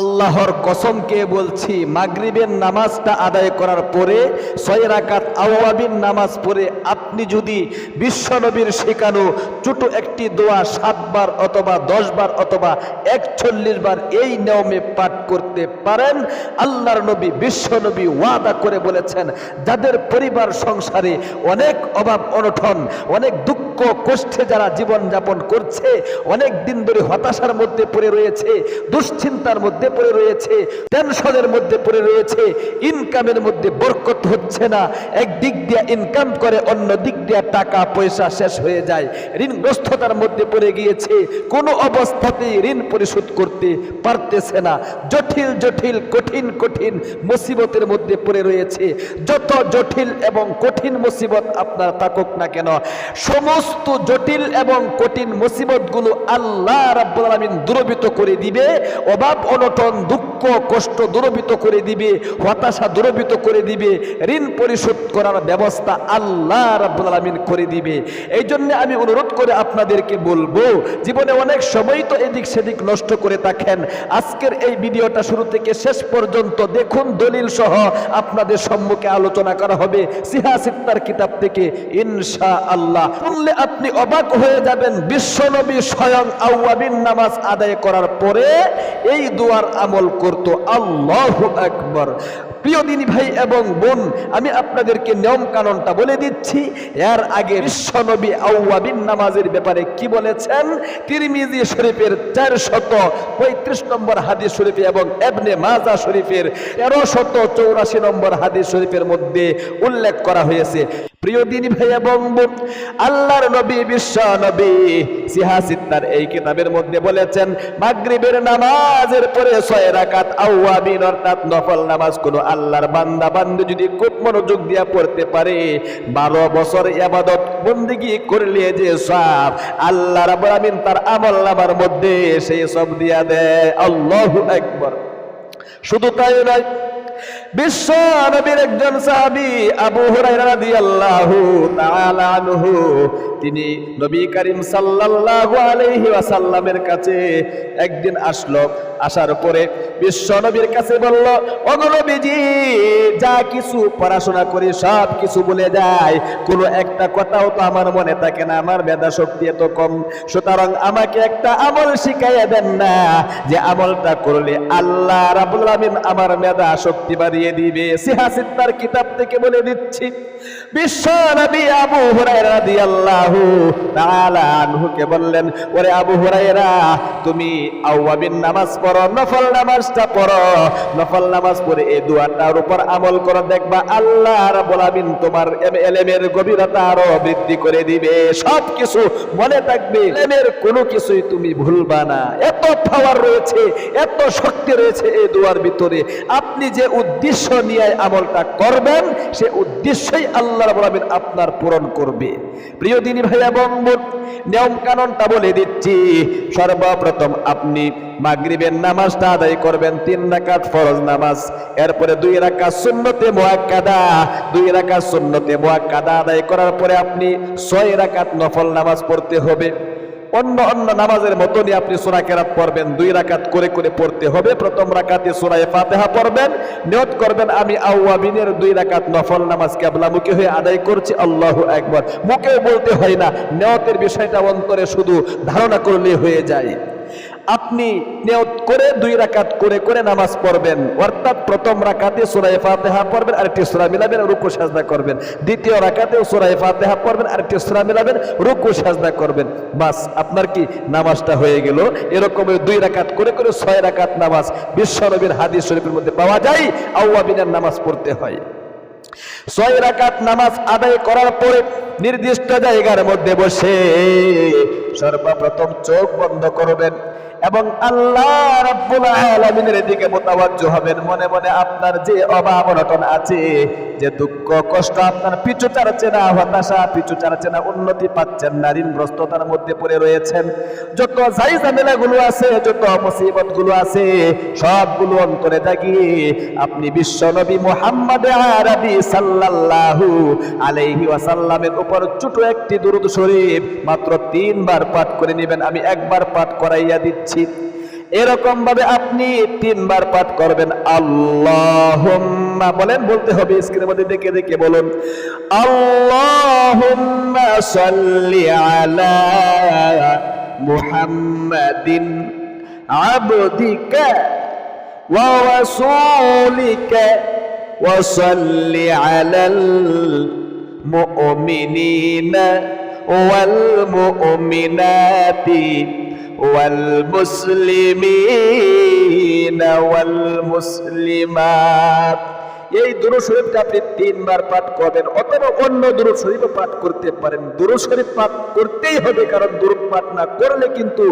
আল্লাহর কসমকে বলছি, মাগরিবের নামাজটা আদায় করার পরে, ছয় রাকাত আওয়াবিন নামাজ পড়ে আপনি যদি বিশ্বনবীর শেখানো ছোট একটি দোয়া সাতবার অথবা দশবার অথবা একচল্লিশ বার এই নিয়মে পাঠ করতে পারেন, আল্লাহর নবী বিশ্বনবী ওয়াদা করে বলেছেন, যাদের পরিবার সংসারে অনেক অভাব অনঠন অনেক দুঃখ কষ্টে যারা জীবন যাপন করছে, অনেক দিন ধরে হতাশার মধ্যে পড়ে রয়েছে, দুশ্চিন্তার মধ্যে পড়ে রয়েছে টেনশনের মধ্যে পড়ে রয়েছে ইনকামের মধ্যে বরকত হচ্ছে না। একদিক দিয়ে ইনকাম করে অন্য দিক দিয়ে টাকা, পয়সা শেষ হয়ে যায়। ঋণগ্রস্ততার মধ্যে পড়ে গিয়েছে। কোনো অবস্থাতেই ঋণ পরিশোধ করতে পারতেছে না। জটিল জটিল, কঠিন কঠিন মুসিবতের মধ্যে পড়ে রয়েছে। যত জটিল এবং কঠিন মুসিবত আপনার থাকুক না কেন, সমস্ত জটিল এবং কঠিন মুসিবতগুলো আল্লাহ রাব্বুল আলামিন দূরবিত করে দিবে, অভাব, অনটন, দুঃখ, কষ্ট দূরবিত করে দিবে, হতাশা দূরবিত করে দিবে। ঋণ পরিশোধ করার ব্যবস্থা আল্লাহ রাব্বুল আলামিন করে দিবে। এই জন্য আমি অনুরোধ করে আপনাদেরকে বলব, জীবনে অনেক সময় তো এদিক সেদিক নষ্ট করে থাকেন। আজকের এই ভিডিওটা শুরু থেকে শেষ পর্যন্ত দেখুন, দলিল সহ আপনাদের সম্মুখে আলোচনা করা হবে সিহা সিত্তার কিতাব থেকে ইনশা আল্লাহ শুনলে আপনি অবাক হয়ে যাবেন বিশ্বনবী স্বয়ং আউয়াবিন নামাজ আদায় করার পরে এই দুয়ার আমল করত। আল্লাহ আকবর। প্রিয় দিনী ভাই এবং বোন, আমি আপনাদেরকে নিয়ম কানুনটা বলে দিচ্ছি। এর আগে বিশ্বনবী আউয়াবিন নামাজের ব্যাপারে কি বলেছেন? তিরমিজি শরীফের চার শত পঁয়ত্রিশ নম্বর হাদিস শরীফে এবং এবনে মাজা শরীফের তেরো শত চৌরাশি নম্বর হাদিস শরীফের মধ্যে উল্লেখ করা হয়েছে। প্রিয় দিনী ভাই এবং বোন, আল্লাহর নবী বিশ্ব নবী সিহাসিত্তার এই কিতাবের মধ্যে বলেছেন, মাগরিবের নামাজের পরে ছয় রাকাত আউয়াবিন অর্থাৎ নফল নামাজ কোনো আল্লাহর বান্দা বান্দু যদি খুব মনোযোগ দিয়া পড়তে পারে, বারো বছর এবাদত বন্দিগি করলে যে সব আল্লাহ রাবুল আমিন তার আমল নামার মধ্যে সেই সব দিয়া দেয়। আল্লাহ একবার শুধু তাই নয় বিশ্ব একজন সাহাবী আবু হুরায়রা রাদিয়াল্লাহু তাআলা আনহু, তিনি নবী করিম সাল্লাল্লাহু আলাইহি ওয়াসাল্লামের কাছে একদিন আসলো। আসার পরে বিশ্ব নবীর কাছে বলল ওগো নবীজি, যা কিছু পড়াশোনা করি সব কিছু বলে যায় কোনো একটা কথাও তো আমার মনে থাকে না, আমার মেধা শক্তি এত কম। সুতরাং আমাকে একটা আমল শিখাইয়া দেন না, যে আমলটা করলে আল্লাহ রাবুল আলামিন আমার মেধা শক্তি বাড়িয়ে দিবে। সিহাসিদ্দার কিতাব থেকে বলে দিচ্ছি। বিশ্ব নবী আবু হুরায়রা রাদিয়াল্লাহু তাআলা আনহুকে বললেন, ওরে আবু হুরায়রা, তুমি আওয়াবিন নামাজ পড়ো, নফল নামাজটা পড়ো। নফল নামাজ পড়ে এই দোয়াটার উপর আমল করো, দেখবা আল্লাহ রাব্বুল আমিন তোমার এলেমের গভীরতা আরও বৃদ্ধি করে দিবে। সব কিছু মনে থাকবে, এলেমের কোনো কিছুই তুমি ভুলবা না। এত পাওয়ার রয়েছে, এত শক্তি রয়েছে এই দুয়ার ভিতরে। আপনি যে উদ্দেশ্য নিয়ে আমলটা করবেন, সে উদ্দেশ্যই আল্লাহ আপনার পূরণ করবে। প্রিয় দিনী নিয়ম কানুনটা বলে দিচ্ছি, সর্বপ্রথম আপনি মাগরিবের নামাজটা আদায় করবেন তিন রাকাত ফরজ নামাজ, এরপরে দুই রাকাত সুন্নতে মুআক্কাদা দুই রাকাত সুন্নতে মুআক্কাদা আদায় করার পরে আপনি ছয় রাকাত নফল নামাজ পড়তে হবে। অন্য অন্য নামাজের মতনই আপনি সোনা কেরাত পড়বেন, দুই রাকাত করে করে পড়তে হবে। প্রথম রাকাতে সূরা ফাতেহা পড়বেন, নিয়ত করবেন, আমি আউয়াবিনের দুই রাকাত নফল নামাজ কিবলামুখী হয়ে আদায় করছি, আল্লাহ একবার মুখে বলতে হয় না, নিয়তের বিষয়টা অন্তরে শুধু ধারণা করলে হয়ে যায়। আপনি নিয়ত করে দুই রাকাত করে করে নামাজ পড়বেন। অর্থাৎ প্রথম রাকাতে সূরা ফাতিহা পড়বেন, আরেকটি সূরা মিলাবেন, রুকু, সাজদা করবেন। দ্বিতীয় রাকাতেও সূরা ফাতিহা পড়বেন, আরেকটি সুরা মিলাবেন, রুকু, সাজদা করবেন। বাস, আপনার কি নামাজটা হয়ে গেল? এরকম দুই রাকাত করে করে ছয় রাকাত নামাজ বিশ্বনবীর হাদিস শরীফের মধ্যে পাওয়া যায় আউয়াবিনের নামাজ পড়তে হয়। ছয় রাকাত নামাজ আদায় করার পরে নির্দিষ্ট জায়গার মধ্যে বসে সর্বপ্রথম চোখ বন্ধ করবেন এবং আল্লাহ রাব্বুল আলামিনের দিকে মোতাবাজ্জু হবেন। মনে মনে আপনার যে অভাব অনটন আছে, যে দুঃখ, কষ্ট আপনার পিছু চাড়ছে না, হতাশা পিছু চাড়ছে না, উন্নতি পাচ্ছেন না, ঋণগ্রস্ততার মধ্যে পড়ে রয়েছেন। যত যাই ঝামেলা গুলো আছে, যত মুসিবতগুলো আছে, সবগুলো অন্তরে দাগিয়ে আপনি বিশ্ব নবী মোহাম্মদ আরবি সাল্লাল্লাহু আলাইহি ওয়াসাল্লামের উপর ছোট একটি দুরুদ শরীফ মাত্র তিনবার পাঠ করে নেবেন, আমি একবার পাঠ করাইয়া দিচ্ছি। এরকম ভাবে আপনি তিনবার পাঠ করবেন। আল্লাহ বলেন, বলতে হবে স্ক্রিনের মধ্যে, দেখে দেখে বলুন। আল্লাহুম্মা সাল্লি আলা মুহাম্মাদিন আবদিকা ওয়া রাসূলিকা ওয়া সাল্লি আলাল মুমিনিনা ওয়াল মুমিনাতি والمسلمين والمسلمات এই দুরু শরীফটা আপনি তিনবার পাঠ করবেন অথবা অন্য দুরু শরীফও পাঠ করতে পারেন দুরু শরীফ পাঠ করতেই হবে কারণ দুরু পাঠ না করলে কিন্তু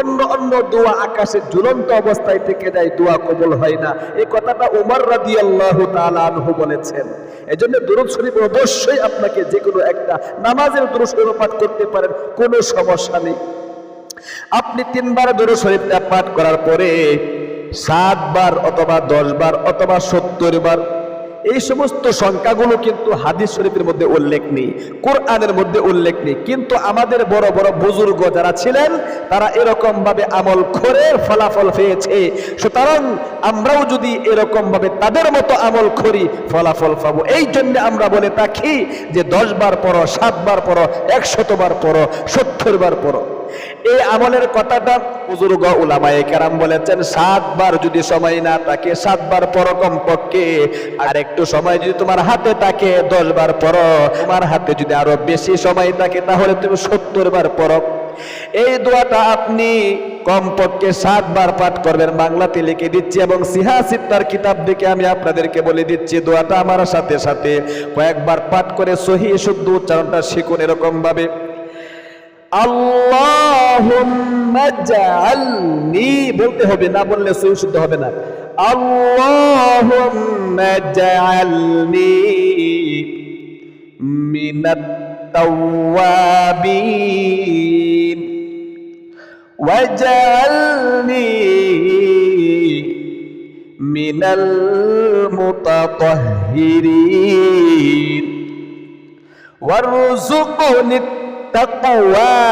অন্য অন্য দোয়া আকাশে ঝুলন্ত অবস্থায় থেকে যায় দোয়া কবুল হয় না এই কথাটা উমর রাদিয়াল্লাহু তাআলা আনহু বলেছেন এজন্য দুরুদ শরীফ অবশ্যই আপনাকে যে কোনো একটা নামাজের দরুদ শরীফ পাঠ করতে পারেন, কোনো সমস্যা নেই। আপনি তিনবার দরুদ শরীফটা পাঠ করার পরে সাতবার অথবা দশ বার অথবা সত্তর বার এই সমস্ত সংখ্যাগুলো কিন্তু হাদিস শরীফের মধ্যে উল্লেখ নেই, কোরআনের মধ্যে উল্লেখ নেই। কিন্তু আমাদের বড় বড় বুজুর্গ যারা ছিলেন, তারা এরকম ভাবে আমল করে ফলাফল পেয়েছে। সুতরাং আমরাও যদি এরকম ভাবে তাদের মতো আমল করি, ফলাফল পাবো। এই জন্য আমরা বলে থাকি যে, দশ বার পরো সাত বার পরো একশত বার পরো সত্তর বার পরো এই আমলের কথাটা বুজুর্গ উলামায়ে কেরাম বলেছেন, সাতবার যদি সময় না থাকে, সাতবার পর কমপক্ষে আর একটু সময় যদি তোমার হাতে থাকে, দশবার পর। তোমার হাতে যদি আরও বেশি সময় থাকে, তাহলে তুমি সত্তর বার পর। এই দোয়াটা আপনি কমপক্ষে সাতবার পাঠ করবেন। বাংলাতে লিখে দিচ্ছি এবং সিহা সিত্তার কিতাব দেখে আমি আপনাদেরকে বলে দিচ্ছি, দোয়াটা আমার সাথে সাথে কয়েকবার পাঠ করে সহি, শুদ্ধ উচ্চারণটা শিখুন এরকম ভাবে اللهم اجعلني بلته بنا بلل سوشده بنا اللهم اجعلني من التوابين واجعلني من المتطهرين وارزقني التقوى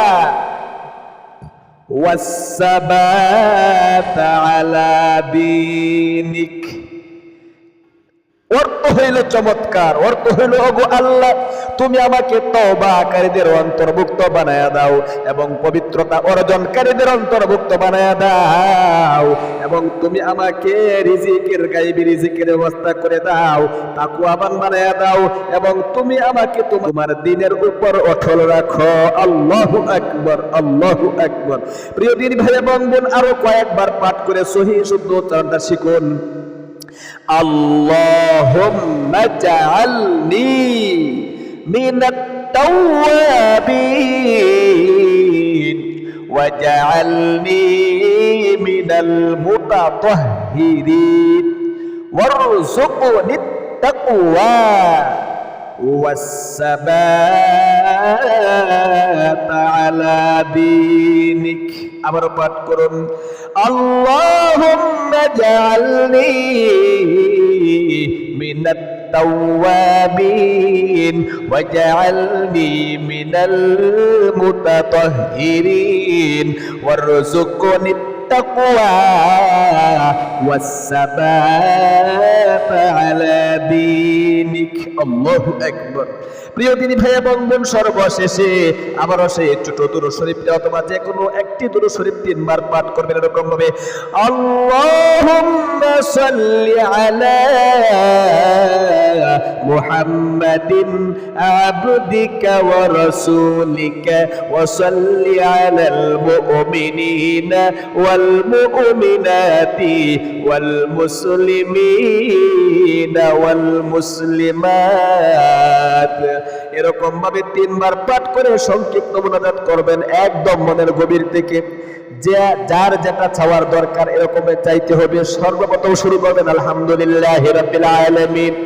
والثبات على دينك অর্থ হইল চমৎকার অর্থ হইল ওগো আল্লাহ তুমি আমাকে তওবাকারীদের অন্তর্ভুক্ত বানায়া দাও এবং পবিত্রতা অর্জনকারীদের অন্তর্ভুক্ত বানায়া দাও এবং তুমি আমাকে রিজিকের গাইবি রিজিকের ব্যবস্থা করে দাও তাকুয়াবান বানায়া দাও এবং তুমি আমাকে তোমার দিনের উপর অটল রাখো আল্লাহু আকবার আল্লাহু আকবার প্রিয় দিন ভাই এবং বোন আরো কয়েকবার পাঠ করে সহি শুদ্ধ উচ্চারণটা শিখুন اللهم اجعلني من التوابين واجعلني من المتطهرين وارزقني التقوى والثبات على دينك আবার পাঠ করুন اللهم اجعلني من التوابين واجعلني من المتطهرين وارزقني التقوى والثبات على دينك الله أكبر প্রিয় দিনী ভাই এবং বোন সর্বশেষে আবারও সেই ছোট দুরু শরীফটা অথবা যে কোনো একটি দুরু শরীফ তিনবার পাঠ করবেন এরকম ভাবে আল্লাহুম্মা সাল্লি আলা সাল্লি আলাল মুমিনিনা ওয়াল মুমিনাতি ওয়াল মুসলিমিনা ওয়াল মুসলিমাত। এরকম ভাবে তিনবার পাঠ করে সংক্ষিপ্ত মোনাজাত করবেন, একদম মনের গভীর থেকে। যে, যার যেটা চাওয়ার দরকার, এরকম চাইতে হবে। সর্বপ্রথম শুরু করবেন, আলহামদুলিল্লাহ রাব্বিল আলামিন।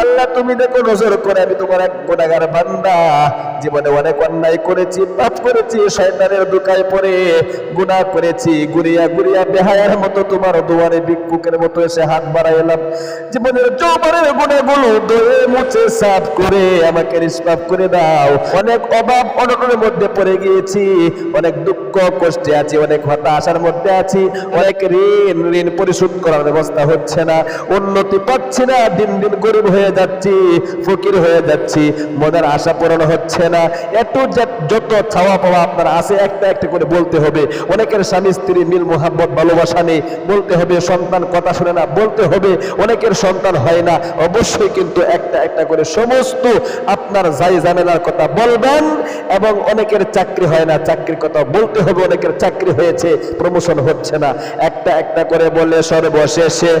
আল্লাহ, তুমি দেখো নজর করে, আমি তোমার এক গোনাগার বান্দা। জীবনে অনেক অন্যায় করেছি, পাপ করেছি, শয়তানের দুকায় পড়ে, গুনাহ করেছি গুরিয়া গুরিয়া বেহায়ার মতো তোমার দুয়ারে ভিক্ষুকের মতো এসে হাত বাড়াইলাম। জীবনের যৌবনের গুণাগুলো দয়ে মুছে, সাফ করে আমাকে নিষ্পাপ করে দাও। অনেক অভাব অনটনের মধ্যে পড়ে গিয়েছি, অনেক দুঃখ কষ্টে আছি, অনেক হতাশার মধ্যে আছি, অনেক ঋণ ঋণ পরিশোধ করার ব্যবস্থা হচ্ছে না। উন্নতি পাচ্ছি না, দিন দিন গরিব হয়ে যাচ্ছি, ফকির হয়ে যাচ্ছি, মনের আশা পূরণ হচ্ছে না। যা- যত চাওয়া পাওয়া আপনার আছে, একটা একটা করে বলতে হবে। অনেকের স্বামী স্ত্রী মিল মোহাম্মত ভালোবাসা নেই। বলতে হবে, সন্তান কথা শুনে না, বলতে হবে, অনেকের সন্তান হয় না। অবশ্যই কিন্তু একটা একটা করে সমস্ত আপনার যাই ঝামেলার কথা বলবেন এবং অনেকের চাকরি হয় না, চাকরির কথা বলতে হবে, অনেকের চাকরি হয়েছে প্রমোশন হচ্ছে না। একটা একটা করে বলে সর্বশেষে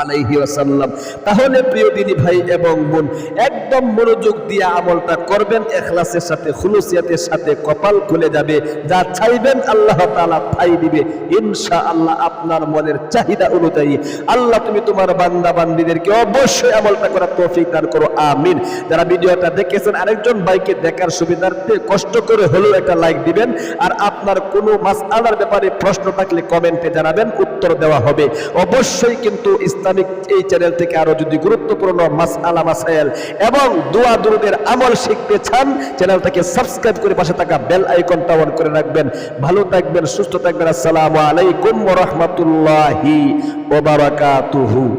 আলাইহি ওয়াসাল্লাম। তাহলে প্রিয় দিনী ভাই এবং বোন, একদম মনোযোগ দিয়ে আমলটা করবেন, এখলাসের সাথে, খুলুসিয়াতের সাথে কপাল খুলে যাবে। যা চাইবেন আল্লাহ তাআলা তাই দিবে। ইনশাআল্লাহ আপনার মনের চাহিদা অনুযায়ী আল্লাহ তুমি তোমার বান্দা বান্দীদেরকে অবশ্যই আমলটা করার তৌফিক দান করো। আমিন। যারা ভিডিওটা দেখেছেন, আরেকজন ভাইকে দেখার সুবিধার্থে কষ্ট করে হলেও একটা লাইক দিবেন। আর আপনার কোনো মাসআলার ব্যাপারে প্রশ্ন থাকলে কমেন্টে জানাবেন, উত্তর দেওয়া হবে। অবশ্যই কিন্তু ইসলামিক এই চ্যানেল থেকে আরও যদি গুরুত্বপূর্ণ মাস আলা মাসাইল এবং দোয়া দুরুদের আমল শিখতে চান, চ্যানেলটাকে সাবস্ক্রাইব করে পাশে থাকা বেল আইকনটা অন করে রাখবেন। ভালো থাকবেন, সুস্থ থাকবেন। আসসালামু আলাইকুম রাহমাতুল্লাহি ওয়া বারাকাতুহু।